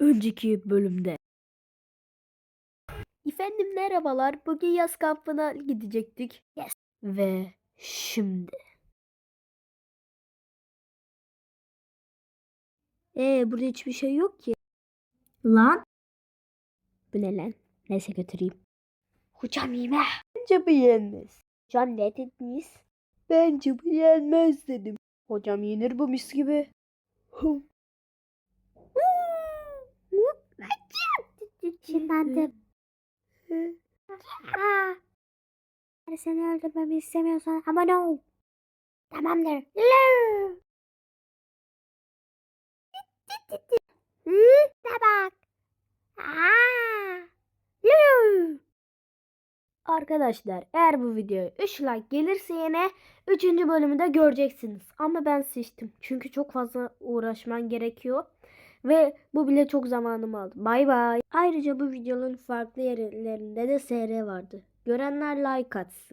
önceki bölümde. Efendim merhabalar. Bugün yaz kampına gidecektik. Yes. Ve şimdi. Ee burada hiçbir şey yok ki. Lan. Bu ne lan? Neyse götüreyim. Hocam yeme. Bence bu yenmez. Hocam ne dediniz? Bence bu yenmez dedim. Hocam yenir bu mis gibi. Şimdi ben de Aa, eğer seni öldürmemi istemiyorsan abone ol. Tamamdır. Hı, de bak. Arkadaşlar eğer bu videoya 3 like gelirse yine 3. bölümü de göreceksiniz. Ama ben seçtim. Çünkü çok fazla uğraşman gerekiyor. Ve bu bile çok zamanımı aldı. Bay bay. Ayrıca bu videonun farklı yerlerinde de SR vardı. Görenler like atsın.